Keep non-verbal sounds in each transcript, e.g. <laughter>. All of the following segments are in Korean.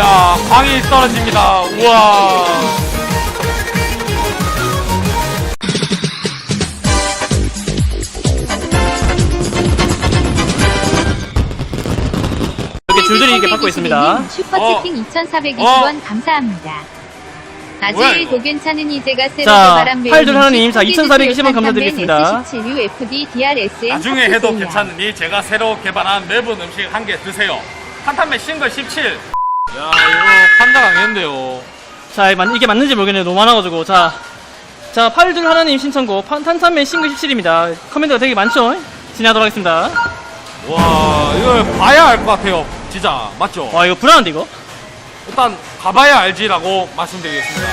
야, 광이 떨어집니다. 우와. 이렇게 줄줄이 이렇게 받고 있습니다. 슈퍼채팅 2,420원 어. 감사합니다. 뭐야, 아직 이거? 도 괜찮은 이제가 새로 자, 개발한 팔들 하나님, 자, 2,420원 감사드리겠습니다. S17U FD DRSN 나중에 해도 괜찮으니 제가 새로 개발한 매분 음식 한 개 드세요. 탄탄맨 싱글 17. 야, 이거 판다 강했는데요. 자, 맞- 이게 맞는지 모르겠네요. 너무 많아가지고. 자, 자, 팔들 하나님 신청곡, 판- 탄탄맨 싱글 17입니다. 커맨드가 되게 많죠? 진행하도록 하겠습니다. 와, 이걸 봐야 알 것 같아요. 진짜. 맞죠? 와, 이거 불안한데, 이거? 일단 가봐야 알지라고 말씀드리겠습니다.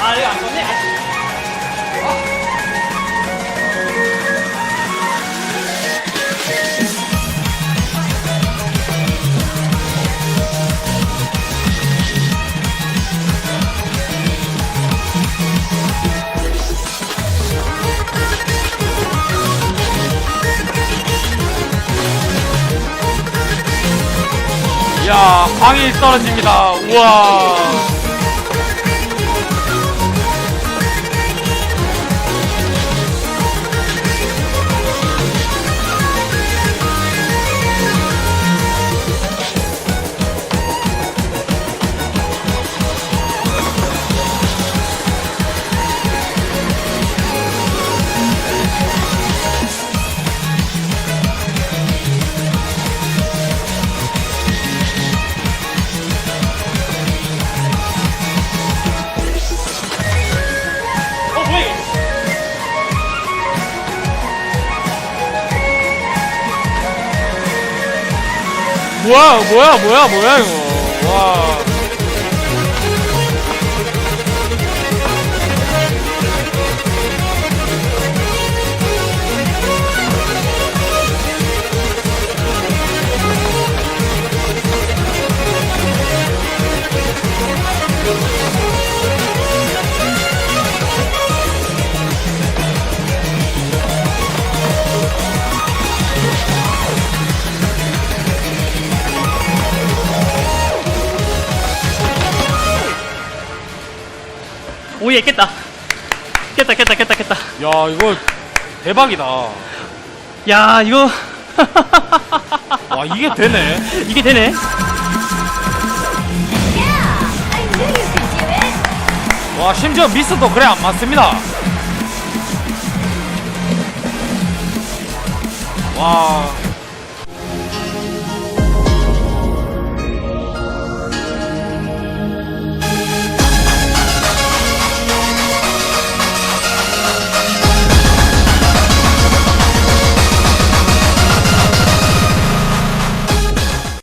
아, 이거 안 좋네. 야, 광이 떨어집니다. 우와. 뭐야, 뭐야, 뭐야, 뭐야, 이거. 와. 오예, 깼다. 깼다, 깼다, 깼다, 깼다. 야, 이거 대박이다. 야, 이거. <laughs> 와, 이게 되네. 이게 되네. 와, 심지어 미스도 그래 안 맞습니다. 와,